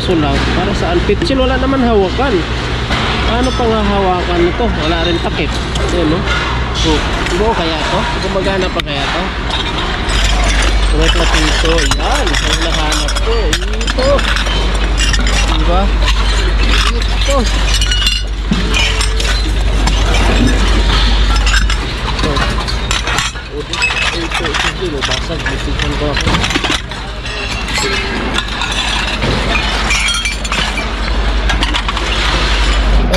kaso lang, para saan? Pitsil, wala naman hawakan. Ano pang hahawakan nito? Wala rin takip. Ayan, no? So, buo kaya to? Gumagana pa kaya to? Wait natin ito. Yan. Ang nahanap ko. Ito. Diba? Ito. Ito. Ito. Ito. Ito. Basag. Bisikan ko ako.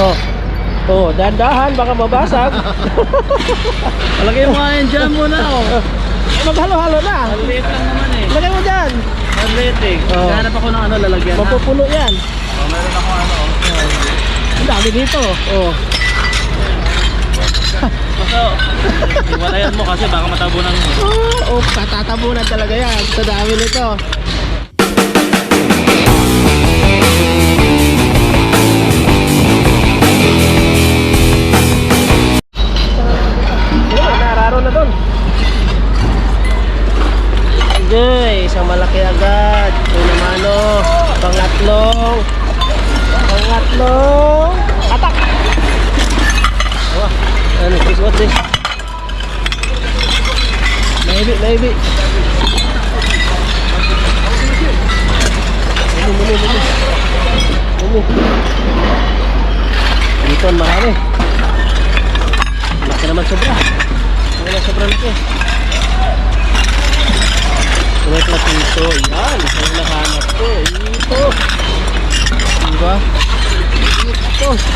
Oh. Oh, dahan-dahan baka mabasag. Lagay mo. Kumain dyan muna oh. Maghalo-halo na. Ang liit lang naman eh. Lagay mo dyan. Ang liit eh. Oh. Hanap ako ng ano lalagyan na. Mapupuno yan. Oh, meron ako ano. Ang dami dito. Oh. Basta, iwalayan mo kasi baka matabunan mo. Oh, oh katatabunan talaga yan. Sa dami nito. Hindi, isang malaki agad. Ito naman o, pangatlong. Pangatlong. Atak! Wah, ano, this what this? Maybe, maybe. Muli, muli, muli. Muli. Dito ang marami. Laki naman sobra. Wala sobra laki. Wait lang ito. Yan. Ang nahanap ko. Ito. Diba? Ito.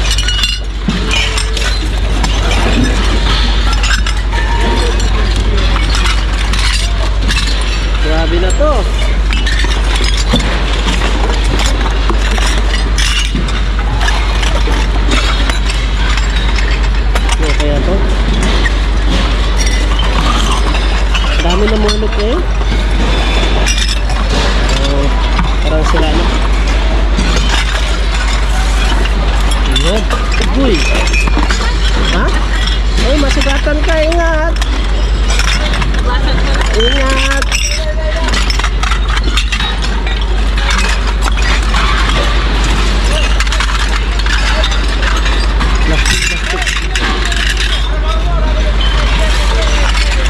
Grabe na to. Ano kaya to? Dami na mulot eh. Oh, parang sila na. Yun. Uy. Ha? Ay, masugatan ka. Ingat. Ingat.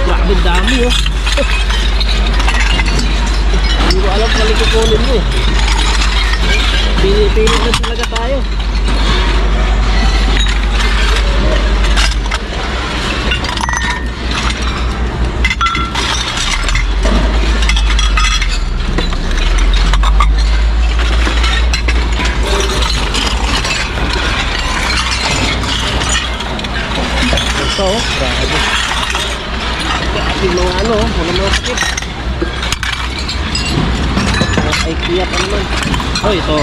Grabe dami oh. Hindi ko alam kung kukunin mo eh. Pinipilit na talaga tayo. Ito oh, grabe. Grabe mga ano, oh, wala mga sakit. Kaya pa naman. Oh, ito.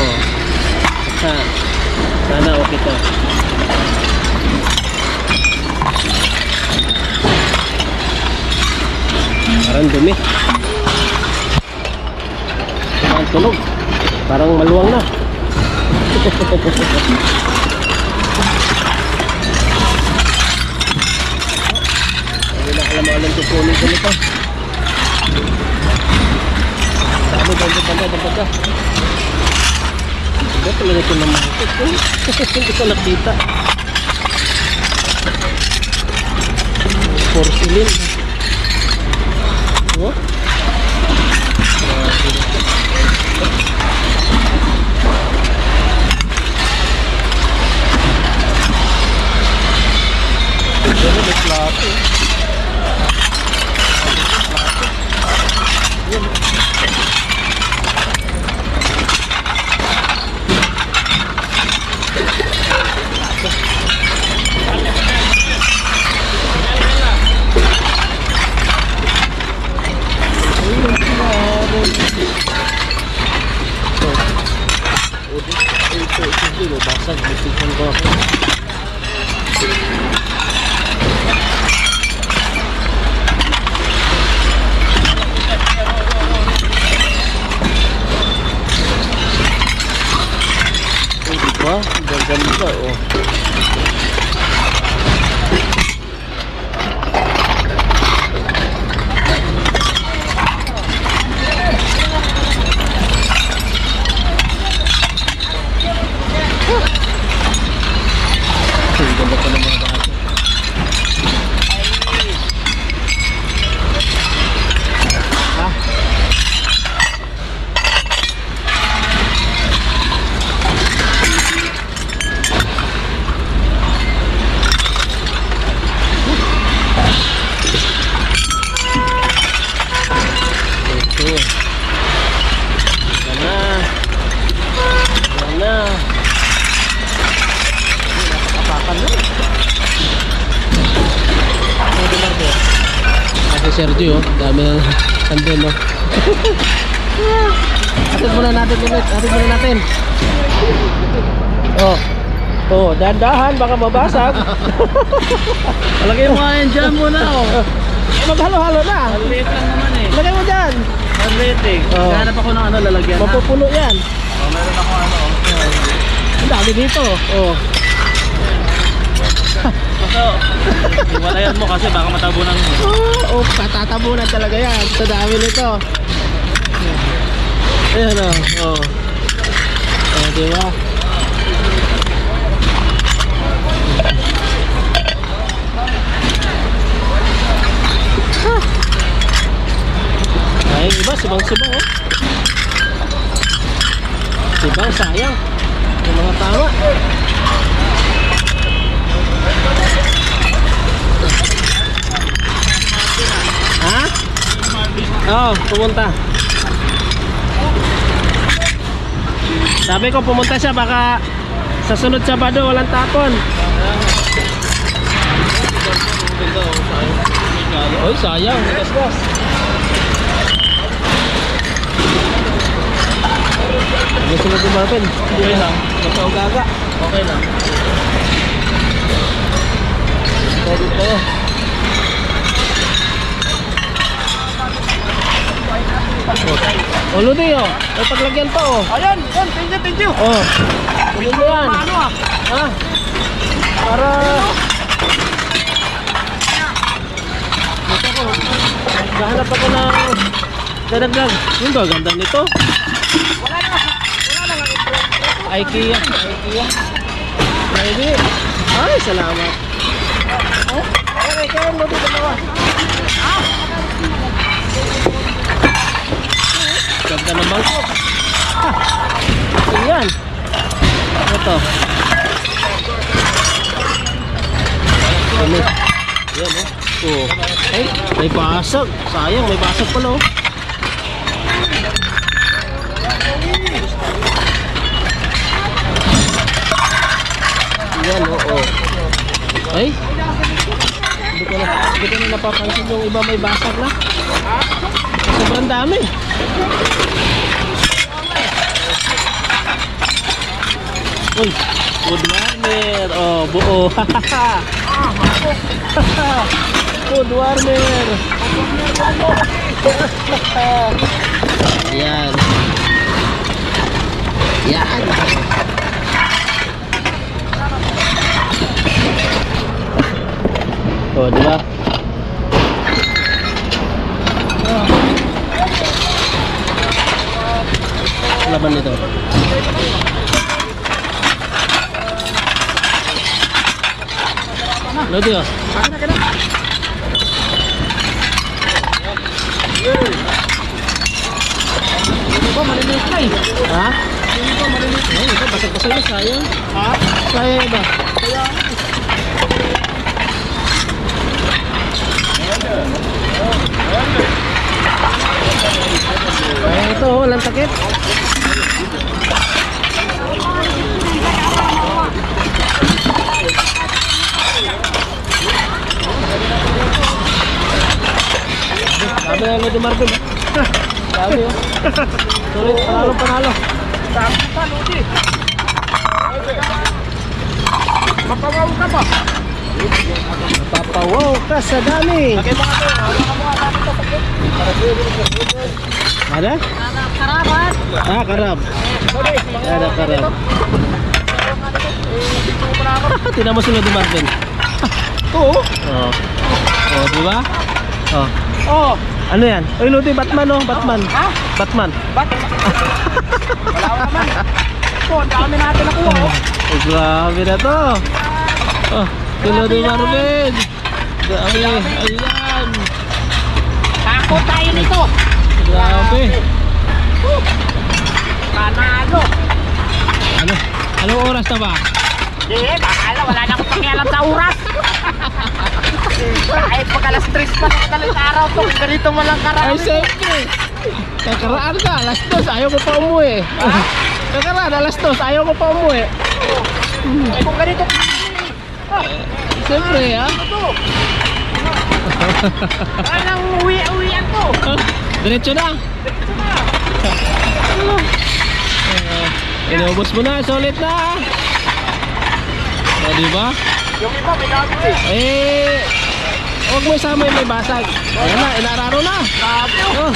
Sa, sana okay to. Parang dumi. Parang tunog. Parang maluwang na. Hindi na alam alam kukunin ko nito. Dami, banda, banda, banda, banda. Hindi talaga ito naman ito. Hindi ko nakita. Porcelain. Oh? Pero may gaganda oh. Ang ganda pa naman Sergio, oh. dami na andun, no? Atid muna natin ulit, atid muna natin. Oh. Oh, dahan-dahan, baka mabasag. Lagay mo yan dyan muna oh. Eh, Maghalo-halo na. Ang liit lang naman eh. Lagay mo dyan. Ang liit eh. Oh. Hanap ako ng ano lalagyan na. Mapupuno yan. Oh, meron ako ano. oh. Ang dami dito. Oh. Basta, hiwalayan mo kasi baka matabunan mo. Oh, oh katatabunan talaga yan. Sa dami nito. Ayan o. Oh. Oh, di ba? Ah. Ay, iba, sibang-sibang oh. Sibang, sayang. Yung mga tama. Ha? Oo, oh, pumunta. Sabi ko pumunta siya baka sa sunod Sabado walang tapon. Oy, sayang. Gas-gas. Sunod yung Marvin? Okay lang. Ikaw gaga. Okay lang. Pwede tayo. Oh, Ludi oh. May paglagyan pa oh. Ayan, yan. Thank you, thank you. Oh. Kunin mo yan. Ano ah? Ha? Para... Ito ko. Gahanap ako ng dadagdag. Yung ba? Ganda nito. Wala na. Wala na. IKEA. IKEA. Pwede. Ay, salamat. Oh? Okay, kaya mo dito dalawa. Ganda ng bangko. Ah, Ayan. Ano? Ano? Ayan oh. Oh. Ay, may basag. Sayang, may basag pala oh. Ayan oh. oh. Ay. Na, hindi ko na napapansin yung iba may basag na. Sobrang dami. Uy, wood warmer. Oh, buo. wood warmer. Yan. Yan. Oh, di ba? Laban nito. Lodi oh. Ba, maliliit na eh. Ha? Ay, ito basag-basag na sayang. Ha? Sayang iba. Ay, ito. Sabi na Lodi Marvin. Sabi oh. Sulit, panalo, panalo. Sabi pa, Lodi. Mapawaw ka pa. Papawaw ka sa dami. Lagay mo nga to. Hawakan mo nga natin ito. Ada? Karabat. Ah, karab. Ada karab. Tinan mo sila di Marvin. Oo. Oh. Oh, di ba? Oh. Oh. Ano yan? Oy, Lodi, Batman oh, Batman. Ha? Batman. Ba't? Wala ko naman. Ito, ang dami natin nakuha. Oh. Oh, grabe na to. Oh, si Lodi Marvin. Grabe. Ayan. Tako tayo nito. Grabe. Panalo. Ano? Anong oras na ba? Di, bakala wala na akong pakialam sa oras. Kahit pag alas 3 pa ng madaling araw to, ganito mo lang Ay, karami. siyempre. Kakaraan ka, alas dos, ayaw ko pa umuwi. Kakaraan, alas dos, ayaw ko pa umuwi. Kung ganito, Siyempre, ha? Anong uwi-uwian? Ah, Diretso na. Dito na. Inubos mo na, solid na. O, di ba? Yung iba may gamit eh. Eh, huwag mo isama yung may basag. Ayan na, inararo na. Grabe oh.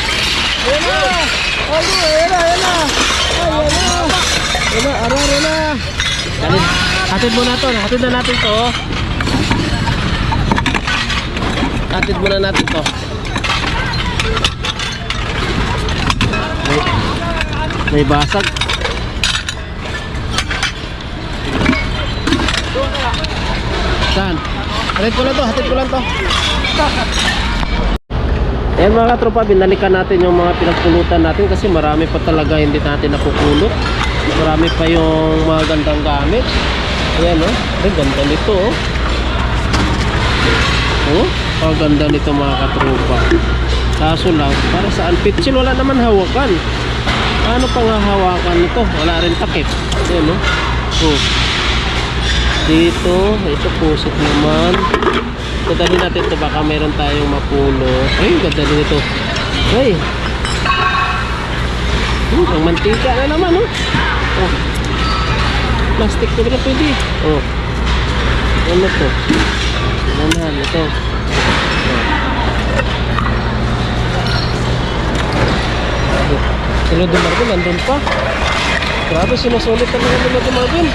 Ayan na. Ano, ayan na, ayan na. Ay, ayan na. Ayan na, araro na. Hatid, hatid mo na to, hatid na natin to. Hatid mo na natin to. May, may basag. Saan? Hatid ko lang to, hatid ko lang to. Ayan mga katropa, binalikan natin yung mga pinagpulutan natin kasi marami pa talaga hindi natin napupulot. Marami pa yung mga gandang gamit. Ayan oh, ay ganda nito oh. Oh, ang ganda nito mga katropa. Kaso lang, para saan? Pitsil wala naman hawakan. Ano pang hawakan nito? Wala rin takip. Ayan oh. Oh. Dito, ito pusit naman. Dadalhin natin ito baka meron tayong mapulo. Ay, ganda din ito. Ay. Hmm, ang mantika na naman, oh. oh. Plastic na pwede. Oh. Ano to? Ano ito? Oh. Sino Marvin, nandun pa. Grabe, sinusulit talaga nila Marvin.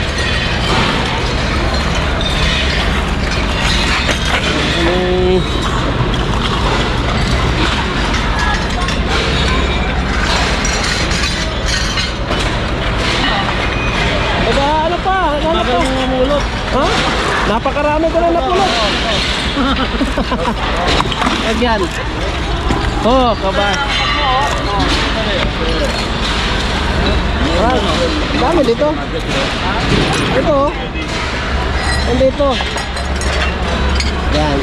Baga, ano pa? Ano pa? Ha? Napakarami ko na napulot. Agyan. Oh, kaba. Dami dito. Ito. oh. Nandito. Yan.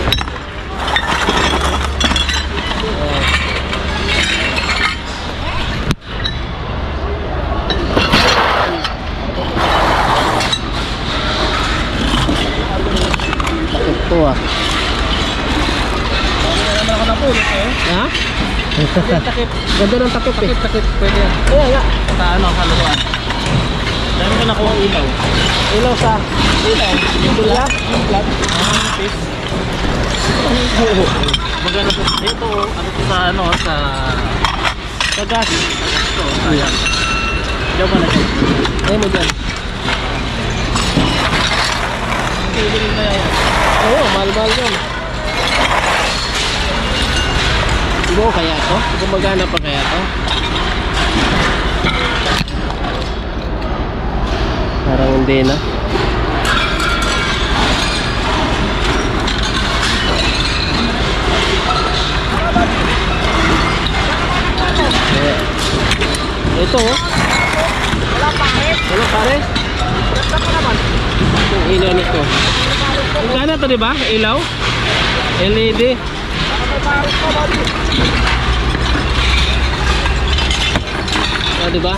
Takot to ah. Ano ako napulot eh. Ha? Takip. Ganda ng takip eh. Takip pwede yan. Ayan nga. Sa ano, haluan. Dami ko nakuha ilaw. Ilaw sa ilaw. Tulya. Flat. Ah, fish. Magano po. Ito, ano to sa ano, sa... Sa gas. Ito, sayang. Diyan mo na siya. Ay mo dyan. Pili rin kaya yan. Oo, mahal-mahal yun. Buo kaya to? Gumagana pa kaya to? Parang hindi na. Ito oh. Wala pangit. Wala pare. Ganda pa naman. Yung ilaw nito. Ang gana to, di ba? Ilaw? LED. Baka may parot ko, buddy. O, di ba?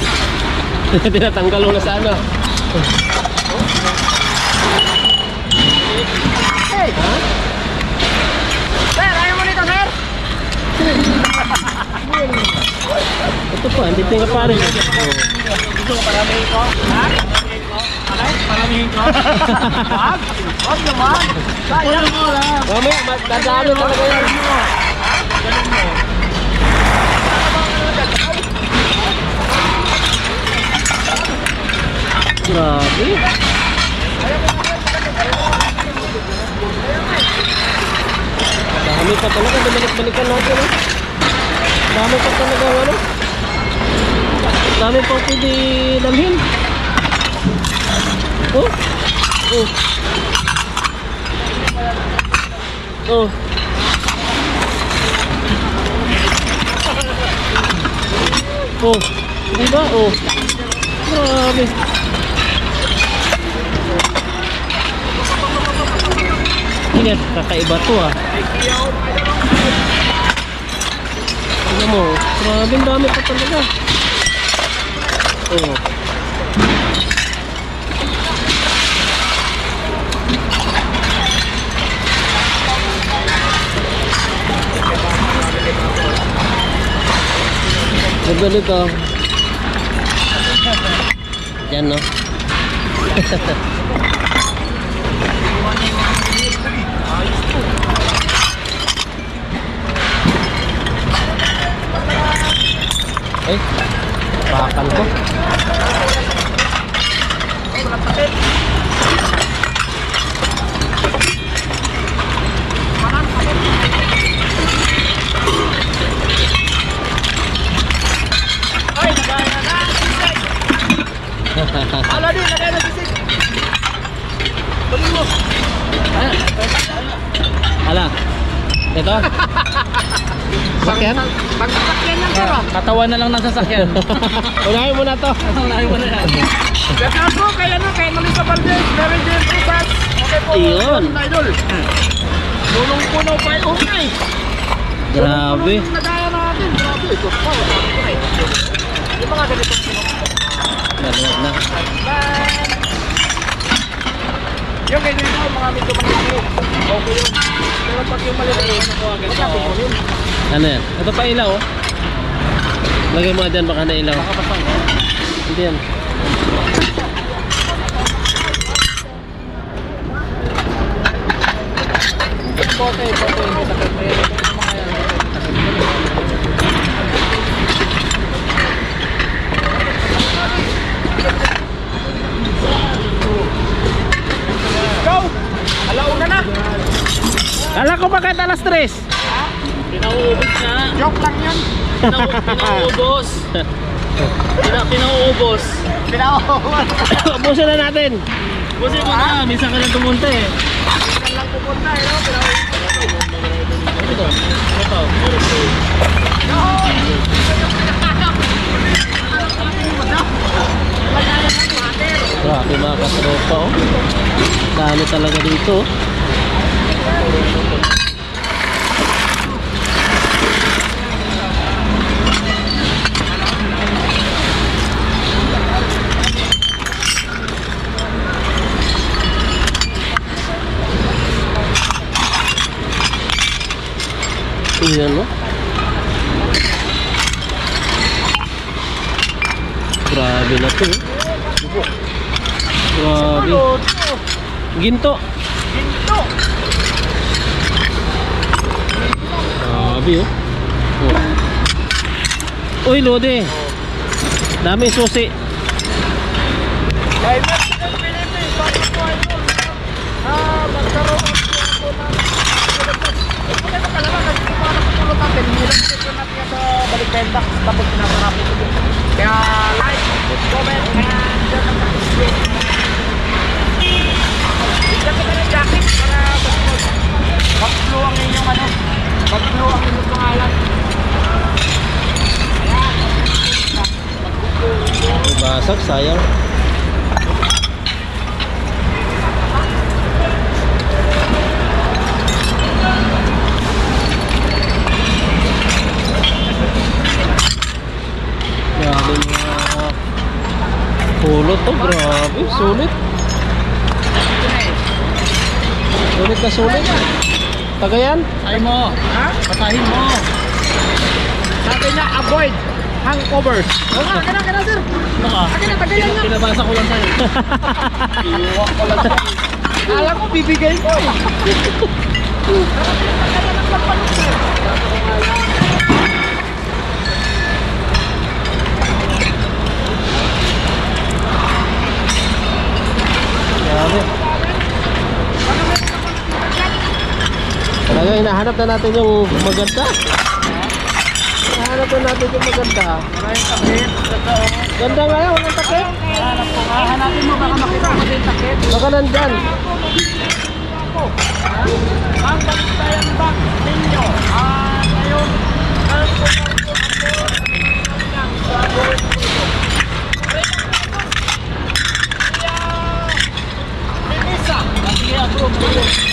Tinatanggal mo na sa ano. Hey! Ha? Sir, ayaw mo nito, sir? Ito pa, hindi tingnan pare. Oh. Gusto ko paramihin ko? Ha? Paramihin ko? Ano? Paramihin ko? Wag! Wag naman! Sayang mo lang! Mamaya, magdadalo talaga yan. Ganun mo. Grabe. Dami pa talaga, bumalik-balikan natin. Dami pa talaga ano. Dami pa pwede dalhin. Oh. Oh. Oh. Oh. Di ba? Oh. Grabe. Hindi, kakaiba to ah. Tignan mo, grabe ang dami pa talaga. Oo. Sabi nito. Yan no. Ay, bakal ko. Ito. Bakit? Pagkakakyan lang pero. Katawan na lang ng sasakyan. Unahin mo na to. Unahin mo na yan. Kasi po, kaya na, kaya Melissa Valdez, Mary Jane Rosas. Okay po, Ayun. idol. Tulong po na pa yung okay. Grabe. Yung nagaya natin, grabe. Ito pa, wala ko na eh. Yung mga ganitong sinok. Maluwag na. Yung ganyan ko, mga medyo maliliit. Okay yun. Pero pag yung maliliit, magkapit mo yun. Ano yan? Ito pa ilaw, oh. Lagay mo nga dyan, baka na ilaw. Hindi yan. Bote, bote, hindi sa kape. Yung mga yan. Go! Alauna na! Kala ko bakit alas 3? Pinauubos na. Joke lang yun. Pinau- Pinauubos. Pina pinauubos. Pinakawan. Ubusin na natin. Busi mo na. Minsan ka lang tumunta eh. Yan lang pupunta eh, no? Pinakawan. Ito. Ito. Grabe mga katropa, oh. Dami talaga dito, oh. Tingnan mo. Grabe na to. oh. Grabe. Tulot. Ginto. Ginto. Grabe oh. oh. Uy, Lode. Dami susi. Dahil na sa Pilipinas, po ay? Ah, magkaroon ako ng Ito na talaga, kasi kung paano patulog natin, hirap dito natin yan sa balikbenda, tapos pinasarapin ko. Kaya like, comment, and share ang video. Bigyan ko na ng jacket para mag-flow ang inyong ano, mag-flow ang inyong pangalan. Basag, sayang. Grabe mga pulot to, grabe, sulit. Sulit na sulit. Tagayan? Ay mo. Ha? Patahin mo. Sabi niya, avoid hangovers. Oo nga, ganun, ganun, sir. Ano ka? Akin na, tagayan nga. Pinabasa ko lang sa'yo. Iwan ko lang siya. Kala ko bibigay ko eh. Grabe. Talaga hinahanap na natin yung maganda. Hinahanap na natin yung maganda. Maraming takip. Ganda. Ganda nga yan, walang takip. Hanap ko nga. Hanapin mo baka makita mo din takip. Baka nandyan. Ang baliktayan ba ninyo? Ah, ngayon, ang pumunta ako sa buhay ko ito. Kaya, Minisa, Sige, approve. approve.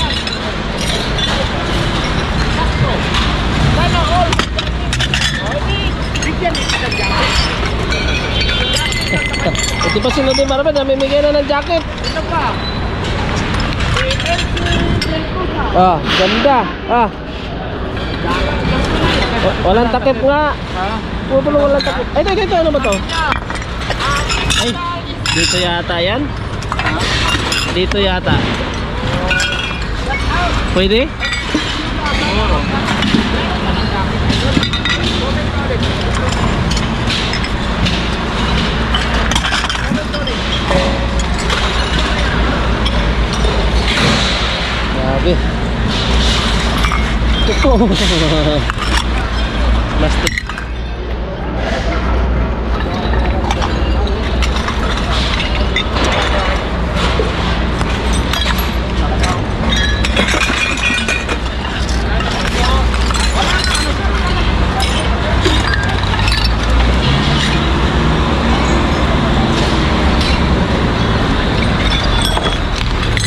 sakto. Sana all. Bigyan nito ng jacket. Ito pa sunod din marami, namimigay na ng jacket. Ito pa. Ah, ganda. Ah, wa- walang takip nga. Ha? Pumutulong lang takip. Ay, ito, ito, ano ba to? Ay, dito yata yan. Dito yata. Pwede? Grabe. Plastic.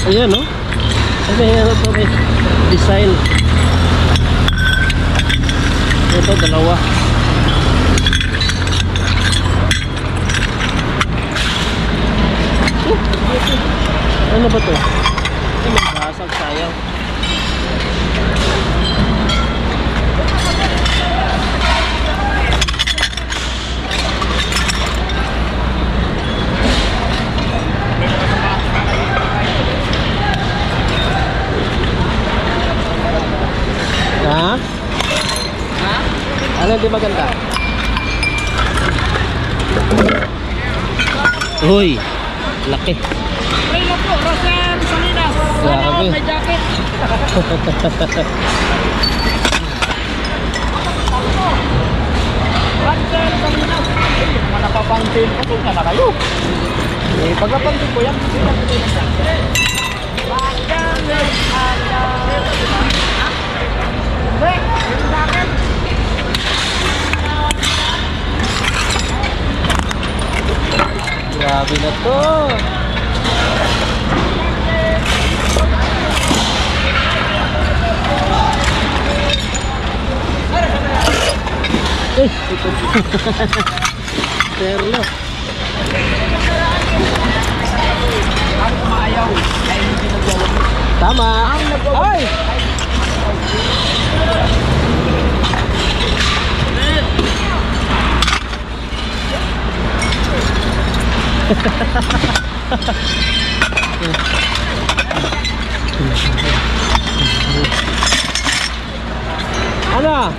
Ayan, no? Ano yan, ano to, may design. Ito, dalawa. Ano ba to? Ay, may basag, sayang. Ha? Ha? Ano di maganda? Uy, laki. Na po, Rosen Salinas. Grabe. May jacket. Ransel Salinas. Napapansin ko, kung na kayo. Eh, pag napansin ko yan, hindi lang ito yung jacket. Hindi, yung jacket. Grabe na to. Eh, Terlo. Ang maayaw, ay hindi nagwawag. Tama. Ay! Ano?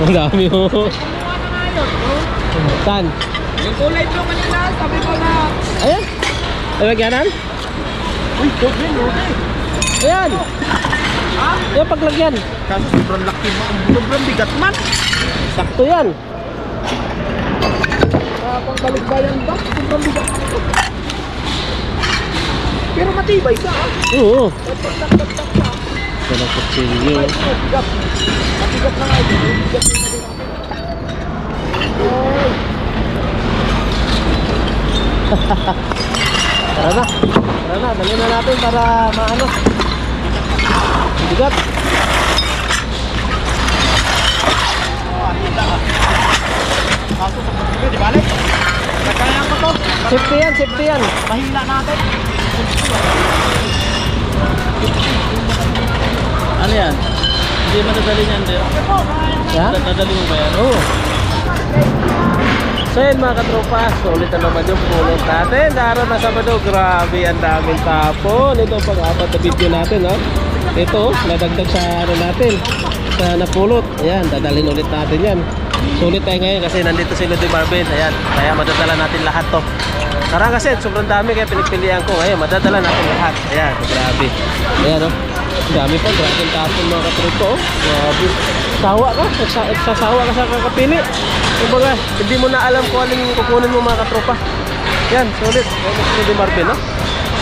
Ang dami mo. Saan? Yung kulay blue kanina, sabi ko na, Ayan. Ay, magyanan? uy, doble, doble. Ayan. Ha? Ayan, paglagyan. Kaso sobrang laki mo, sobrang bigat man. Sakto yan. Uh, pang balikbayan ba? Sobrang bigat. Pero matibay sa ah. Oo. Pagpagtak-tak sa. Ito ng kutsilyo. Ay, ito, bigat. Mabigat na nga ito. Bigat na nga Tara na. Tara na. Dali na natin para maano. To. Safety yan, safety yan. Mahila natin. Ano yan? Hindi madadali niyan, di. Ha? Dadali mo ba yan? Oo. So yun mga katropa, sulit na naman yung pulot natin. Daro na Sabado, grabe ang daming tapon. Ito pang apat na video natin, no? Ito, nadagdag sa ano natin, sa napulot. Ayan, dadalhin ulit natin yan. Sulit tayo ngayon kasi nandito si Lodi Marvin. Ayan, kaya madadala natin lahat to. Karang kasi sobrang dami kaya pinagpilian ko. Ngayon, madadala natin lahat. Ayan, grabe. Ayan, no? Ang dami pa, grabe ang tapon mga katropa, oh. Grabe. Sawa ka, Nagsa- nagsasawa ka sa kakapili. Kumbaga, hindi mo na alam kung anong kukunin mo mga katropa. Yan, sulit. Yan, si Lodi Marvin, no?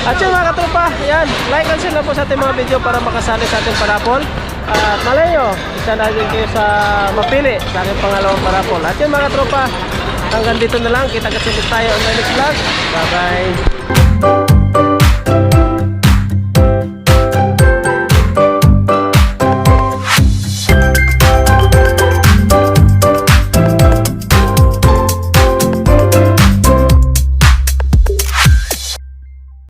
At yun mga katropa, yan, like and share na po sa ating mga video para makasali sa ating parapol. At malayo, isa na din kayo sa mapili sa ating pangalawang parapol. At yun mga katropa, hanggang dito na lang. Kita-kita tayo on the next vlog. Bye-bye.